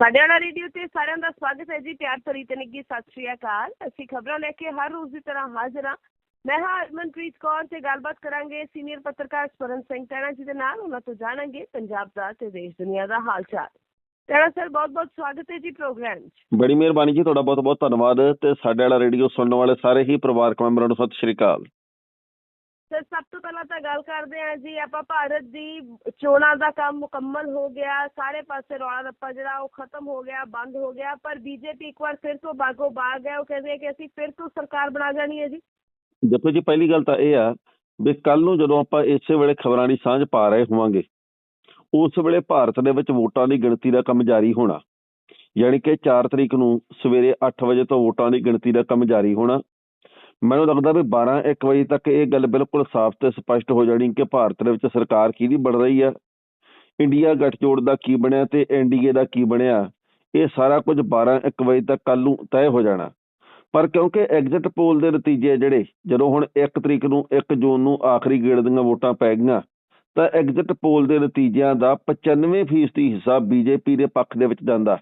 ਸਾਡੇ ਵਾਲਾ ਰੇਡੀਓ ਤੇ ਸਾਰਿਆਂ ਦਾ ਸਵਾਗਤ ਹੈ ਜੀ, ਪਿਆਰ ਭਰੀ ਤੇ ਸਤਿ ਸ਼੍ਰੀ ਅਕਾਲ। ਅਸੀਂ ਖਬਰਾਂ ਲੈ ਕੇ ਹਰ ਰੋਜ਼ ਦੀ ਤਰ੍ਹਾਂ ਹਾਜ਼ਰ ਹਾਂ। ਮੈਂ ਹਾਂ ਹਰਮਨਪ੍ਰੀਤ ਕੌਰ ਤੇ ਗੱਲਬਾਤ ਕਰਾਂਗੇ ਸੀਨੀਅਰ ਪੱਤਰਕਾਰ ਸਵਰਨ ਸਿੰਘ ਟੈਣਾ ਜੀ ਦੇ ਨਾਲ। ਉਹਨਾਂ ਤੋਂ ਜਾਣਾਂਗੇ ਪੰਜਾਬ ਦਾ ਤੇ ਦੇਸ਼ ਦੁਨੀਆ ਦਾ ਹਾਲ ਚਾਲ ਟੈਣਾ ਸਰ ਬਹੁਤ ਬਹੁਤ ਸਵਾਗਤ ਹੈ ਜੀ ਪ੍ਰੋਗਰਾਮ 'ਚ। ਬੜੀ ਮਿਹਰਬਾਨੀ ਜੀ, ਤੁਹਾਡਾ ਬਹੁਤ ਬਹੁਤ ਧੰਨਵਾਦ ਤੇ ਸਾਡੇ ਵਾਲਾ ਰੇਡੀਓ ਸੁਣਨ ਵਾਲੇ ਸਾਰੇ ਹੀ ਪਰਿਵਾਰਕ ਮੈਂਬਰਾਂ ਨੂੰ ਸਤਿ ਸ਼੍ਰੀ ਅਕਾਲ। ਸਰ, ਸਭ ਤੋਂ ਪਹਿਲਾਂ ਤਾਂ ਗੱਲ ਕਰਦੇ ਹਾਂ ਜੀ, ਆਪਾਂ ਭਾਰਤ ਦੀ ਚੋਣਾਂ ਦਾ ਕੰਮ ਮੁਕੰਮਲ ਹੋ ਗਿਆ, ਸਾਰੇ ਪਾਸੇ ਰੌਲਾ ਰੱਪਾ ਜਿਹੜਾ ਉਹ ਖਤਮ ਹੋ ਗਿਆ, ਬੰਦ ਹੋ ਗਿਆ, ਪਰ ਬੀਜੇਪੀ ਇੱਕ ਵਾਰ ਫਿਰ ਤੋਂ ਬਾਗੋ ਬਾਗ ਹੈ, ਉਹ ਕਹਿੰਦੇ ਕਿ ਅਸੀਂ ਫਿਰ ਤੋਂ ਸਰਕਾਰ ਬਣਾ ਜਾਣੀ ਹੈ ਜੀ। ਦੇਖੋ ਜੀ, ਪਹਿਲੀ ਗੱਲ ਤਾਂ ਇਹ ਆ ਵੀ ਕੱਲ ਨੂੰ ਜਦੋਂ ਆਪਾਂ ਇਸੇ ਵੇਲੇ ਖਬਰਾਂ ਦੀ ਸਾਂਝ ਪਾ ਰਹੇ ਹੋਵਾਂਗੇ, ਉਸ ਵੇਲੇ ਭਾਰਤ ਦੇ ਵਿੱਚ ਵੋਟਾਂ ਦੀ ਗਿਣਤੀ ਦਾ ਕੰਮ ਜਾਰੀ ਹੋਣਾ, ਯਾਨੀ ਕਿ 4 ਤਰੀਕ ਨੂੰ ਸਵੇਰੇ 8 ਵਜੇ ਤੋਂ ਵੋਟਾਂ ਦੀ ਗਿਣਤੀ ਦਾ ਕੰਮ ਜਾਰੀ ਹੋਣਾ ਮੈਨੂੰ ਲੱਗਦਾ ਵੀ 12 1 ਵਜੇ ਤੱਕ ਇਹ ਗੱਲ ਬਿਲਕੁਲ ਸਾਫ਼ ਤੇ ਸਪਸ਼ਟ ਹੋ ਜਾਣੀ ਕਿ ਭਾਰਤ ਦੇ ਵਿੱਚ ਸਰਕਾਰ ਕਿਹਦੀ ਬਣ ਰਹੀ ਆ? ਇੰਡੀਆ ਗੱਠਜੋੜ ਦਾ ਕੀ ਬਣਿਆ ਤੇ ਐਨਡੀਏ ਦਾ ਕੀ ਬਣਿਆ? ਇਹ ਸਾਰਾ ਕੁਝ 12 1 ਵਜੇ ਤੱਕ ਕੱਲ ਨੂੰ ਤੈਅ ਹੋ ਜਾਣਾ। ਪਰ ਕਿਉਂਕਿ ਐਗਜ਼ਿਟ ਪੋਲ ਦੇ ਨਤੀਜੇ ਜਿਹੜੇ, ਜਦੋਂ ਹੁਣ 1 ਤਰੀਕ ਨੂੰ 1 ਜੂਨ ਨੂੰ ਆਖਰੀ ਗੇੜ ਦੀਆਂ ਵੋਟਾਂ ਪੈ ਗਈਆਂ, ਤਾਂ ਐਗਜ਼ਿਟ ਪੋਲ ਦੇ ਨਤੀਜਿਆਂ ਦਾ 95% ਹਿੱਸਾ ਬੀਜੇਪੀ ਦੇ ਪੱਖ ਦੇ ਵਿੱਚ ਜਾਂਦਾ।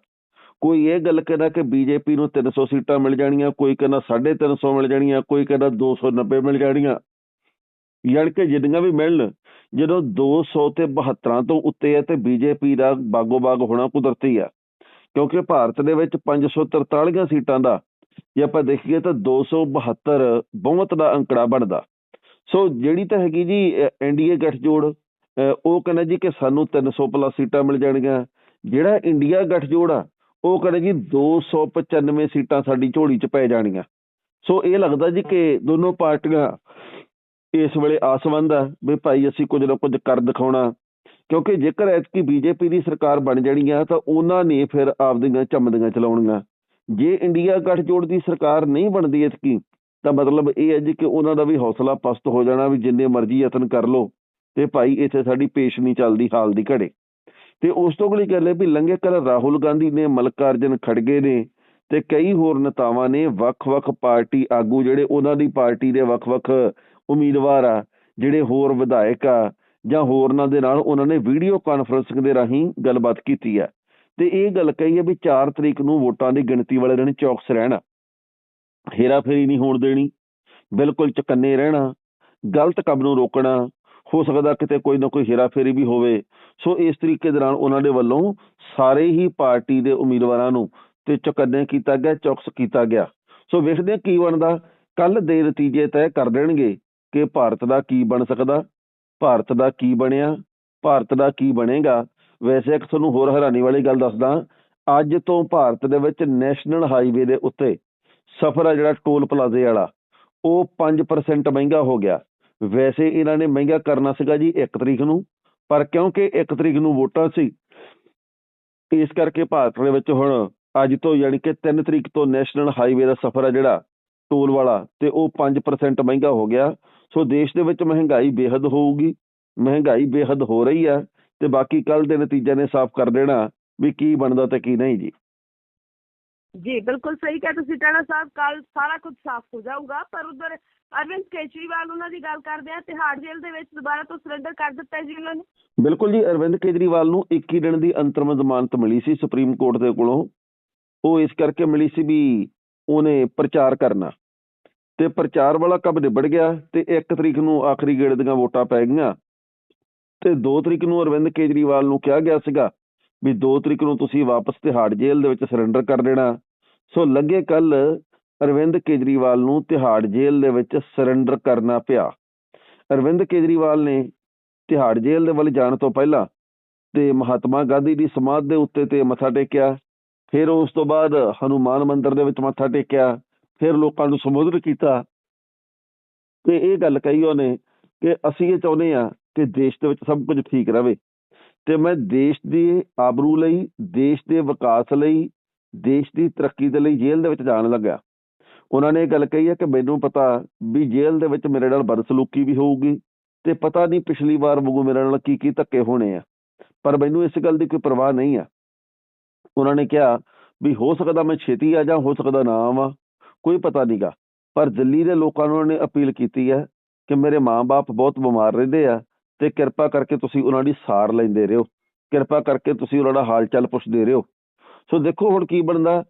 ਕੋਈ ਇਹ ਗੱਲ ਕਹਿੰਦਾ ਕਿ ਬੀਜੇਪੀ ਨੂੰ 300 ਸੀਟਾਂ ਮਿਲ ਜਾਣੀਆਂ, ਕੋਈ ਕਹਿੰਦਾ 350 ਮਿਲ ਜਾਣੀਆਂ, ਕੋਈ ਕਹਿੰਦਾ 290 ਮਿਲ ਜਾਣੀਆਂ। ਯਾਨੀ ਕਿ ਜਿੰਨੀਆਂ ਵੀ ਮਿਲਣ, ਜਦੋਂ 200 ਤੇ 72 ਤੋਂ ਉੱਤੇ ਹੈ ਤੇ ਬੀਜੇਪੀ ਦਾ ਬਾਗੋ ਬਾਗ ਹੋਣਾ ਕੁਦਰਤੀ ਆ। ਕਿਉਂਕਿ ਭਾਰਤ ਦੇ ਵਿੱਚ 543 ਸੀਟਾਂ ਦਾ, ਜੇ ਆਪਾਂ ਦੇਖੀਏ ਤਾਂ 272 ਬਹੁਮਤ ਦਾ ਅੰਕੜਾ ਬਣਦਾ। ਸੋ ਜਿਹੜੀ ਤਾਂ ਹੈਗੀ ਜੀ ਐਨਡੀਏ ਗੱਠਜੋੜ ਅਹ ਉਹ ਕਹਿੰਦਾ ਜੀ ਕਿ ਸਾਨੂੰ 300 ਪਲੱਸ ਸੀਟਾਂ ਮਿਲ ਜਾਣਗੀਆਂ। ਜਿਹੜਾ ਇੰਡੀਆ ਗੱਠਜੋੜ ਆ ਉਹ ਕਹਿੰਦੇ ਜੀ 295 ਸੀਟਾਂ ਸਾਡੀ ਝੋਲੀ 'ਚ ਪੈ ਜਾਣੀਆਂ। ਸੋ ਇਹ ਲੱਗਦਾ ਜੀ ਕਿ ਦੋਨੋਂ ਪਾਰਟੀਆਂ ਇਸ ਵੇਲੇ ਆਸਵੰਦ ਆ ਵੀ ਭਾਈ ਅਸੀਂ ਕੁਝ ਨਾ ਕੁਝ ਕਰ ਦਿਖਾਉਣਾ। ਕਿਉਂਕਿ ਜੇਕਰ ਐਤਕੀ ਬੀਜੇਪੀ ਦੀ ਸਰਕਾਰ ਬਣ ਜਾਣੀ ਆ ਤਾਂ ਉਹਨਾਂ ਨੇ ਫਿਰ ਆਪਦੀਆਂ ਝੰਮਦੀਆਂ ਚਲਾਉਣੀਆਂ। ਜੇ ਇੰਡੀਆ ਗੱਠਜੋੜ ਦੀ ਸਰਕਾਰ ਨਹੀਂ ਬਣਦੀ ਐਤਕੀ, ਤਾਂ ਮਤਲਬ ਇਹ ਹੈ ਜੀ ਕਿ ਉਹਨਾਂ ਦਾ ਵੀ ਹੌਸਲਾ ਪਸਤ ਹੋ ਜਾਣਾ ਵੀ ਜਿੰਨੇ ਮਰਜ਼ੀ ਯਤਨ ਕਰ ਲੋ ਤੇ ਭਾਈ ਇੱਥੇ ਸਾਡੀ ਪੇਸ਼ ਨਹੀਂ ਚੱਲਦੀ, ਹਾਲ ਦੀ ਘੜੇ। ਤੇ ਉਸ ਤੋਂ ਅਗਲੀ ਗੱਲ ਹੈ ਵੀ ਲੰਘੇ ਕੱਲ ਰਾਹੁਲ ਗਾਂਧੀ ਨੇ ਮਲਕਾਰਜਨ ਖੜਗੇ ਨੇ ਤੇ ਕਈ ਹੋਰ ਨੇਤਾਵਾਂ ਨੇ ਵੱਖ-ਵੱਖ ਪਾਰਟੀ ਆਗੂ ਜਿਹੜੇ ਉਹਨਾਂ ਦੀ ਪਾਰਟੀ ਦੇ ਵੱਖ-ਵੱਖ ਉਮੀਦਵਾਰ ਆ, ਜਿਹੜੇ ਹੋਰ ਵਿਧਾਇਕ ਆ ਜਾਂ ਹੋਰਨਾਂ ਦੇ ਨਾਲ ਉਹਨਾਂ ਨੇ ਵੀਡੀਓ ਕਾਨਫਰੰਸਿੰਗ ਦੇ ਰਾਹੀਂ ਗੱਲਬਾਤ ਕੀਤੀ ਆ। ਤੇ ਇਹ ਗੱਲ ਕਹੀ ਹੈ ਵੀ 4 ਤਰੀਕ ਨੂੰ ਵੋਟਾਂ ਦੀ ਗਿਣਤੀ ਵਾਲੇ ਦਿਨ ਚੌਕਸ ਰਹਿਣਾ। ਹੇਰਾਫੇਰੀ ਨਹੀਂ ਹੋਣ ਦੇਣੀ, ਬਿਲਕੁਲ ਚਕੰਨੇ ਰਹਿਣਾ, ਗਲਤ ਕੰਮ ਨੂੰ ਰੋਕਣਾ ਹੋ ਸਕਦਾ ਕਿਤੇ ਕੋਈ ਨਾ ਕੋਈ ਹੇਰਾਫੇਰੀ ਵੀ ਹੋਵੇ। ਸੋ ਇਸ ਤਰੀਕੇ ਦੇ ਨਾਲ ਉਹਨਾਂ ਦੇ ਵੱਲੋਂ ਸਾਰੇ ਹੀ ਪਾਰਟੀ ਦੇ ਉਮੀਦਵਾਰਾਂ ਨੂੰ ਤੇ ਚੁਕੰਨੇ ਕੀਤਾ ਗਿਆ, ਚੌਕਸ ਕੀਤਾ ਗਿਆ। ਸੋ ਵੇਖਦੇ ਹਾਂ ਕੀ ਬਣਦਾ। ਕੱਲ ਦੇ ਨਤੀਜੇ ਤੈਅ ਕਰ ਦੇਣਗੇ ਕਿ ਭਾਰਤ ਦਾ ਕੀ ਬਣ ਸਕਦਾ, ਭਾਰਤ ਦਾ ਕੀ ਬਣਿਆ, ਭਾਰਤ ਦਾ ਕੀ ਬਣੇਗਾ। ਵੈਸੇ ਇੱਕ ਤੁਹਾਨੂੰ ਹੋਰ ਹੈਰਾਨੀ ਵਾਲੀ ਗੱਲ ਦੱਸਦਾ, ਅੱਜ ਤੋਂ ਭਾਰਤ ਦੇ ਵਿੱਚ ਨੈਸ਼ਨਲ ਹਾਈਵੇ ਦੇ ਉੱਤੇ ਸਫ਼ਰ ਆ ਜਿਹੜਾ ਟੋਲ ਪਲਾਜ਼ੇ ਵਾਲਾ, ਉਹ 5% ਮਹਿੰਗਾ ਹੋ ਗਿਆ। ਵੈਸੇ ਇਹਨਾਂ ਨੇ ਮਹਿੰਗਾ ਕਰਨਾ ਸੀਗਾ ਜੀ 1 ਤਰੀਕ ਨੂੰ, ਪਰ ਕਿਉਂਕਿ 1 ਤਰੀਕ ਨੂੰ ਵੋਟਾਂ ਸੀ, ਇਸ ਕਰਕੇ ਭਾਰਤ ਦੇ ਵਿੱਚ ਹੁਣ ਅੱਜ ਤੋਂ ਯਾਨੀ ਕਿ 3 ਤਰੀਕ ਤੋਂ ਨੈਸ਼ਨਲ ਹਾਈਵੇ ਦਾ ਸਫ਼ਰ ਆ ਜਿਹੜਾ, ਟੋਲ ਵਾਲਾ, ਤੇ ਉਹ 5% ਮਹਿੰਗਾ ਹੋ ਗਿਆ। ਸੋ ਦੇਸ਼ ਦੇ ਵਿੱਚ ਮਹਿੰਗਾਈ ਬੇਹੱਦ ਹੋਊਗੀ, ਮਹਿੰਗਾਈ ਬੇਹੱਦ ਹੋ ਰਹੀ ਆ, ਤੇ ਬਾਕੀ ਕੱਲ ਦੇ ਨਤੀਜੇ ਨੇ ਸਾਫ਼ ਕਰ ਦੇਣਾ ਵੀ ਕੀ ਬਣਦਾ ਤੇ ਕੀ ਨਹੀਂ ਜੀ। ਜੀ, ਬਿਲਕੁਲ ਸਹੀ ਕਹਿ ਤੁਸੀਂ ਟਾਣਾ ਸਾਹਿਬ ਕੱਲ ਸਾਰਾ ਕੁਝ ਸਾਫ਼ ਹੋ ਜਾਊਗਾ, ਪਰ ਉਧਰ ਅਰਵਿੰਦ ਕੇਜਰੀਵਾਲ ਉਹਨਾਂ ਦੀ ਗੱਲ ਕਰਦੇ ਆ, ਤਿਹਾੜ ਜੇਲ੍ਹ ਦੇ ਵਿੱਚ ਦੁਬਾਰਾ ਤੋਂ ਸਰੈਂਡਰ ਕਰ ਦਿੱਤਾ ਜੀ ਉਹਨਾਂ ਨੇ। ਬਿਲਕੁਲ ਜੀ, ਅਰਵਿੰਦ ਕੇਜਰੀਵਾਲ ਨੂੰ 21 ਦਿਨ ਦੀ ਅੰਤਰਮ ਜ਼ਮਾਨਤ ਮਿਲੀ ਸੀ ਸੁਪਰੀਮ ਕੋਰਟ ਦੇ ਕੋਲੋਂ। ਉਹ ਇਸ ਕਰਕੇ ਮਿਲੀ ਸੀ ਵੀ ਉਹਨੇ ਪ੍ਰਚਾਰ ਕਰਨਾ। ਤੇ ਪ੍ਰਚਾਰ ਵਾਲਾ ਕੰਮ ਨਿਬੜ ਗਿਆ ਤੇ 1 ਤਰੀਕ ਨੂੰ ਆਖਰੀ ਗੇੜ ਦੀਆਂ ਵੋਟਾਂ ਪੈ ਗਈਆਂ। ਤੇ 2 ਤਰੀਕ ਨੂੰ ਅਰਵਿੰਦ ਕੇਜਰੀਵਾਲ ਨੂੰ ਕਿਹਾ ਗਿਆ ਸੀਗਾ ਵੀ 2 ਤਰੀਕ ਨੂੰ ਤੁਸੀਂ ਵਾਪਸ ਤਿਹਾੜ ਜੇਲ੍ਹ ਦੇ ਵਿੱਚ ਸਰੈਂਡਰ ਕਰ ਦੇਣਾ। ਸੋ ਲੱਗੇ ਕੱਲ ਅਰਵਿੰਦ ਕੇਜਰੀਵਾਲ ਨੂੰ ਤਿਹਾੜ ਜੇਲ੍ਹ ਦੇ ਵਿੱਚ ਸਰੈਂਡਰ ਕਰਨਾ ਪਿਆ। ਅਰਵਿੰਦ ਕੇਜਰੀਵਾਲ ਨੇ ਤਿਹਾੜ ਜੇਲ੍ਹ ਦੇ ਵੱਲ ਜਾਣ ਤੋਂ ਪਹਿਲਾਂ ਤੇ ਮਹਾਤਮਾ ਗਾਂਧੀ ਦੀ ਸਮਾਧ ਦੇ ਉੱਤੇ ਤੇ ਮੱਥਾ ਟੇਕਿਆ, ਫਿਰ ਉਸ ਤੋਂ ਬਾਅਦ ਹਨੂਮਾਨ ਮੰਦਿਰ ਦੇ ਵਿੱਚ ਮੱਥਾ ਟੇਕਿਆ, ਫਿਰ ਲੋਕਾਂ ਨੂੰ ਸੰਬੋਧਨ ਕੀਤਾ। ਤੇ ਇਹ ਗੱਲ ਕਹੀ ਉਹਨੇ ਕਿ ਅਸੀਂ ਇਹ ਚਾਹੁੰਦੇ ਆ ਕਿ ਦੇਸ਼ ਦੇ ਵਿੱਚ ਸਭ ਕੁਝ ਠੀਕ ਰਹੇ ਤੇ ਮੈਂ ਦੇਸ਼ ਦੀ ਆਬਰੂ ਲਈ, ਦੇਸ਼ ਦੇ ਵਿਕਾਸ ਲਈ, ਦੇਸ਼ ਦੀ ਤਰੱਕੀ ਦੇ ਲਈ ਜੇਲ੍ਹ ਦੇ ਵਿੱਚ ਜਾਣ ਲੱਗਾ ਉਹਨਾਂ ਨੇ ਇਹ ਗੱਲ ਕਹੀ ਹੈ ਕਿ ਮੈਨੂੰ ਪਤਾ ਵੀ ਜੇਲ੍ਹ ਦੇ ਵਿੱਚ ਮੇਰੇ ਨਾਲ ਬਦਸਲੂਕੀ ਵੀ ਹੋਊਗੀ ਤੇ ਪਤਾ ਨਹੀਂ ਪਿਛਲੀ ਵਾਰ ਵਾਂਗੂ ਮੇਰੇ ਨਾਲ ਕੀ ਕੀ ਧੱਕੇ ਹੋਣੇ ਆ। ਪਰ ਮੈਨੂੰ ਇਸ ਗੱਲ ਦੀ ਕੋਈ ਪਰਵਾਹ ਨਹੀਂ ਆ। ਉਹਨਾਂ ਨੇ ਕਿਹਾ ਵੀ ਹੋ ਸਕਦਾ ਮੈਂ ਛੇਤੀ ਆ ਜਾ ਹੋ ਸਕਦਾ ਨਾ ਆਵਾਂ ਕੋਈ ਪਤਾ ਨਹੀਂਗਾ ਪਰ ਦਿੱਲੀ ਦੇ ਲੋਕਾਂ ਨੂੰ ਉਹਨਾਂ ਨੇ ਅਪੀਲ ਕੀਤੀ ਹੈ ਕਿ ਮੇਰੇ ਮਾਂ-ਬਾਪ ਬਹੁਤ ਬਿਮਾਰ ਰਹਿੰਦੇ ਆ ਤੇ ਕਿਰਪਾ ਕਰਕੇ ਤੁਸੀਂ ਉਹਨਾਂ ਦੀ ਸਾਰ ਲੈਂਦੇ ਰਹੋ। ਕਿਰਪਾ ਕਰਕੇ ਤੁਸੀਂ ਉਹਨਾਂ ਦਾ ਹਾਲ ਚਾਲ ਪੁੱਛਦੇ ਰਹੋ। ਸੋ ਦੇਖੋ ਹੁਣ ਕੀ ਬਣਦਾ।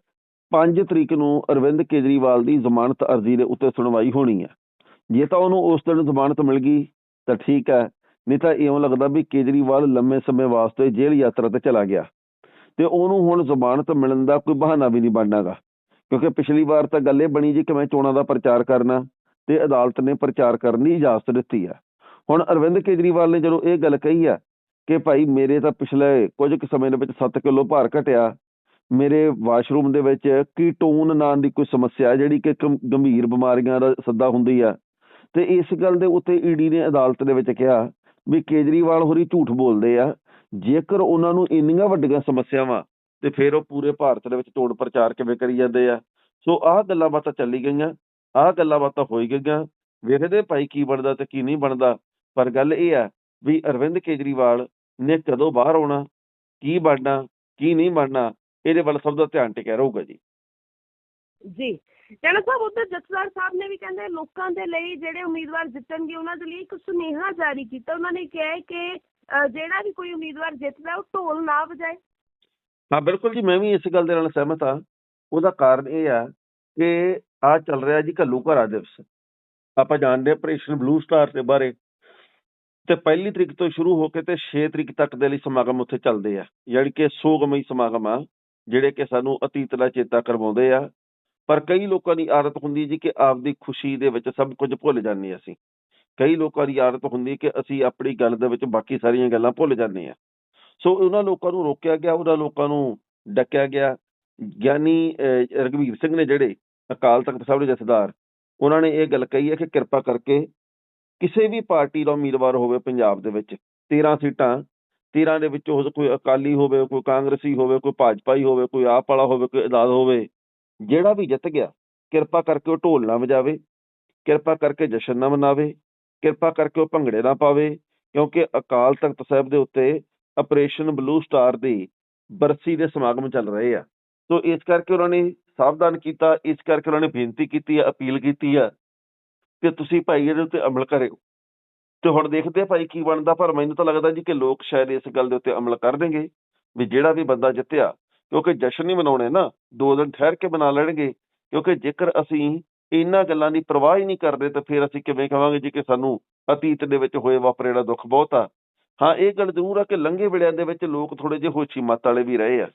5 ਤਰੀਕ ਨੂੰ ਅਰਵਿੰਦ ਕੇਜਰੀਵਾਲ ਦੀ ਜ਼ਮਾਨਤ ਅਰਜ਼ੀ ਦੇ ਉੱਤੇ ਸੁਣਵਾਈ ਹੋਣੀ ਹੈ। ਜੇ ਤਾਂ ਉਹਨੂੰ ਉਸ ਦਿਨ ਜ਼ਮਾਨਤ ਮਿਲ ਗਈ, ਤਾਂ ਠੀਕ ਹੈ, ਨਹੀਂ ਤਾਂ ਇਉਂ ਲੱਗਦਾ ਵੀ ਕੇਜਰੀਵਾਲ ਲੰਮੇ ਸਮੇਂ ਵਾਸਤੇ ਜੇਲ੍ਹ ਯਾਤਰਾ ਤੇ ਚਲਾ ਗਿਆ। ਤੇ ਉਹਨੂੰ ਹੁਣ ਜ਼ਮਾਨਤ ਮਿਲਣ ਦਾ ਕੋਈ ਬਹਾਨਾ ਵੀ ਨਹੀਂ ਬਣਨਾਗਾ ਕਿਉਂਕਿ ਪਿਛਲੀ ਵਾਰ ਤਾਂ ਗੱਲ ਇਹ ਬਣੀ ਜੀ ਕਿ ਮੈਂ ਚੋਣਾਂ ਦਾ ਪ੍ਰਚਾਰ ਕਰਨਾ ਤੇ ਅਦਾਲਤ ਨੇ ਪ੍ਰਚਾਰ ਕਰਨ ਦੀ ਇਜਾਜ਼ਤ ਦਿੱਤੀ ਹੈ ਹੁਣ ਅਰਵਿੰਦ ਕੇਜਰੀਵਾਲ ਨੇ ਜਦੋਂ ਇਹ ਗੱਲ ਕਹੀ ਆ ਕਿ ਭਾਈ ਮੇਰੇ ਤਾਂ ਪਿਛਲੇ ਕੁਝ ਕੁ ਸਮੇਂ ਦੇ ਵਿੱਚ 7 ਕਿਲੋ ਭਾਰ ਘਟਿਆ ਮੇਰੇ ਵਾਸ਼ਰੂਮ ਦੇ ਵਿੱਚ ਕੀਟੋਨ ਨਾਂ ਦੀ ਕੋਈ ਸਮੱਸਿਆ ਜਿਹੜੀ ਕਿ ਗੰ- ਗੰਭੀਰ ਬਿਮਾਰੀਆਂ ਦਾ ਸੱਦਾ ਹੁੰਦੀ ਆ। ਤੇ ਇਸ ਗੱਲ ਦੇ ਉੱਤੇ ਈ ਡੀ ਨੇ ਅਦਾਲਤ ਦੇ ਵਿੱਚ ਕਿਹਾ ਵੀ ਕੇਜਰੀਵਾਲ ਹੋਰੀ ਝੂਠ ਬੋਲਦੇ ਆ। ਜੇਕਰ ਉਹਨਾਂ ਨੂੰ ਇੰਨੀਆਂ ਵੱਡੀਆਂ ਸਮੱਸਿਆਵਾਂ, ਤੇ ਫਿਰ ਉਹ ਪੂਰੇ ਭਾਰਤ ਦੇ ਵਿੱਚ ਚੋਣ ਪ੍ਰਚਾਰ ਕਿਵੇਂ ਕਰੀ ਜਾਂਦੇ ਆ? ਸੋ ਆਹ ਗੱਲਾਂ ਬਾਤਾਂ ਚੱਲੀ ਗਈਆਂ, ਆਹ ਗੱਲਾਂ ਬਾਤਾਂ ਹੋਈ ਗਈਆਂ। ਵੇਖਦੇ ਭਾਈ ਕੀ ਬਣਦਾ ਤੇ ਕੀ ਨਹੀਂ ਬਣਦਾ। ਪਰ ਗੱਲ ਇਹ ਆ ਵੀ ਅਰਵਿੰਦ ਕੇਜਰੀਵਾਲ ਨੇ ਕਦੋਂ ਬਾਹਰ ਆਉਣਾ, ਕੀ ਬਣਨਾ, ਕੀ ਨਹੀਂ ਬਣਨਾ ਇਹਦੇ ਵੱਲ ਸਭ ਦਾ ਧਿਆਨ ਟਿਕਿਆ ਰਹੂਗਾ ਜੀ। ਜੀ ਜਣਾ ਸਾਹਿਬ ਉਧਰ ਜਥੇਦਾਰ ਸਾਹਿਬ ਨੇ ਵੀ ਕਹਿੰਦੇ ਲੋਕਾਂ ਦੇ ਲਈ ਜਿਹੜੇ ਉਮੀਦਵਾਰ ਜਿੱਤਣਗੇ ਉਹਨਾਂ ਦੇ ਲਈ ਇੱਕ ਸੁਨੇਹਾ ਜਾਰੀ ਕੀਤਾ। ਉਹਨਾਂ ਨੇ ਕਿਹਾ ਕਿ ਜਿਹੜਾ ਵੀ ਕੋਈ ਉਮੀਦਵਾਰ ਜਿੱਤਦਾ ਉਹ ਢੋਲ ਨਾ ਵਜਾਏ। ਹਾਂ ਬਿਲਕੁਲ ਜੀ ਮੈਂ ਵੀ ਇਸ ਗੱਲ ਦੇ ਨਾਲ ਸਹਿਮਤ ਹਾਂ। ਉਹਦਾ ਕਾਰਨ ਇਹ ਆ ਕਿ ਆ ਚੱਲ ਰਿਹਾ ਜੀ ਘੱਲੂ ਘਰਾ ਦਿਵਸ। ਆਪਾਂ ਜਾਣਦੇ ਆਪਰੇਸ਼ਨ ਬਲੂ ਸਟਾਰ ਦੇ ਬਾਰੇ। ਤੇ ਪਹਿਲੀ ਤਰੀਕ ਤੋਂ ਸ਼ੁਰੂ ਹੋ ਕੇ ਤੇ 6 ਤਰੀਕ ਤੱਕ ਦੇ ਲਈ ਸਮਾਗਮ ਉੱਥੇ ਚੱਲਦੇ ਆ। ਯਾਨੀ ਕਿ ਸੋਗਮਈ ਸਮਾਗਮ ਆ। ਜਿਹੜੇ ਕਿ ਸਾਨੂੰ ਅਤੀਤ ਦਾ ਚੇਤਾ ਕਰਵਾਉਂਦੇ ਆ। ਪਰ ਕਈ ਲੋਕਾਂ ਦੀ ਆਦਤ ਹੁੰਦੀ ਜੀ ਕਿ ਆਪਦੀ ਖੁਸ਼ੀ ਦੇ ਵਿੱਚ ਸਭ ਕੁਝ ਭੁੱਲ ਜਾਂਦੇ ਅਸੀਂ। ਕਈ ਲੋਕਾਂ ਦੀ ਆਦਤ ਹੁੰਦੀ ਕਿ ਅਸੀਂ ਆਪਣੀ ਗੱਲ ਦੇ ਵਿੱਚ ਬਾਕੀ ਸਾਰੀਆਂ ਗੱਲਾਂ ਭੁੱਲ ਜਾਂਦੇ ਆ ਸੋ ਉਹਨਾਂ ਲੋਕਾਂ ਨੂੰ ਰੋਕਿਆ ਗਿਆ ਉਹਨਾਂ ਲੋਕਾਂ ਨੂੰ ਡੱਕਿਆ ਗਿਆ। ਗਿਆਨੀ ਅਹ, ਰਘਵੀਰ ਸਿੰਘ ਨੇ ਜਿਹੜੇ ਅਕਾਲ ਤਖਤ ਸਾਹਿਬ ਦੇ ਜਥੇਦਾਰ ਉਹਨਾਂ ਨੇ ਇਹ ਗੱਲ ਕਹੀ ਹੈ ਕਿ ਕਿਰਪਾ ਕਰਕੇ ਕਿਸੇ ਵੀ ਪਾਰਟੀ ਦਾ ਉਮੀਦਵਾਰ ਹੋਵੇ ਪੰਜਾਬ ਦੇ ਵਿੱਚ 13 ਸੀਟਾਂ 13 ਦੇ ਵਿੱਚੋਂ ਕੋਈ ਅਕਾਲੀ ਹੋਵੇ, ਕੋਈ ਕਾਂਗਰਸੀ ਹੋਵੇ, ਕੋਈ ਭਾਜਪਾ ਹੀ ਹੋਵੇ, ਕੋਈ ਆਪ ਵਾਲਾ ਹੋਵੇ, ਕੋਈ ਆਜ਼ਾਦ ਹੋਵੇ, ਜਿਹੜਾ ਵੀ ਜਿੱਤ ਗਿਆ, ਕਿਰਪਾ ਕਰਕੇ ਉਹ ਢੋਲ ਨਾ ਵਜਾਵੇ, ਕਿਰਪਾ ਕਰਕੇ ਜਸ਼ਨ ਨਾ ਮਨਾਵੇ, ਕਿਰਪਾ ਕਰਕੇ ਉਹ ਭੰਗੜੇ ਨਾ ਪਾਵੇ, ਕਿਉਂਕਿ ਅਕਾਲ ਤਖਤ ਸਾਹਿਬ ਦੇ ਉੱਤੇ ਆਪਰੇਸ਼ਨ ਬਲੂ ਸਟਾਰ ਦੀ ਬਰਸੀ ਦੇ ਸਮਾਗਮ ਚੱਲ ਰਹੇ ਆ। ਸੋ ਇਸ ਕਰਕੇ ਉਹਨਾਂ ਨੇ ਸਾਵਧਾਨ ਕੀਤਾ, ਇਸ ਕਰਕੇ ਉਹਨਾਂ ਨੇ ਬੇਨਤੀ ਕੀਤੀ ਹੈ ਅਪੀਲ ਕੀਤੀ ਹੈ ਕਿ ਤੁਸੀਂ ਭਾਈ ਇਹਦੇ ਉੱਤੇ ਅਮਲ ਕਰਿਓ। ਤੇ ਹੁਣ ਦੇਖਦੇ ਆ ਭਾਈ ਕੀ ਬਣਦਾ, ਪਰ ਮੈਨੂੰ ਤਾਂ ਲੱਗਦਾ ਜੀ ਕਿ ਲੋਕ ਸ਼ਾਇਦ ਇਸ ਗੱਲ ਦੇ ਉੱਤੇ ਅਮਲ ਕਰ ਦੇਣਗੇ ਵੀ ਜਿਹੜਾ ਵੀ ਬੰਦਾ ਜਿੱਤਿਆ, ਕਿਉਂਕਿ ਜਸ਼ਨ ਨਹੀਂ ਮਨਾਉਣੇ ਨਾ, ਦੋ ਦਿਨ ਠਹਿਰ ਕੇ ਮਨਾ ਲੈਣਗੇ, ਕਿਉਂਕਿ ਜੇਕਰ ਅਸੀਂ ਇਹਨਾਂ ਗੱਲਾਂ ਦੀ ਪਰਵਾਹ ਹੀ ਨਹੀਂ ਕਰਦੇ ਤਾਂ ਫਿਰ ਅਸੀਂ ਕਿਵੇਂ ਕਹਾਂਗੇ ਜੀ ਕਿ ਸਾਨੂੰ ਅਤੀਤ ਦੇ ਵਿੱਚ ਹੋਏ ਵਾਪਰੇ ਦਾ ਦੁੱਖ ਬਹੁਤ ਆ। ਹਾਂ, ਇਹ ਗੱਲ ਜ਼ਰੂਰ ਆ ਕਿ ਲੰਘੇ ਵੇਲਿਆਂ ਦੇ ਵਿੱਚ ਲੋਕ ਥੋੜੇ ਜਿਹੇ ਹੋਸ਼ੀ ਮੱਤ ਵਾਲੇ ਵੀ ਰਹੇ ਆ।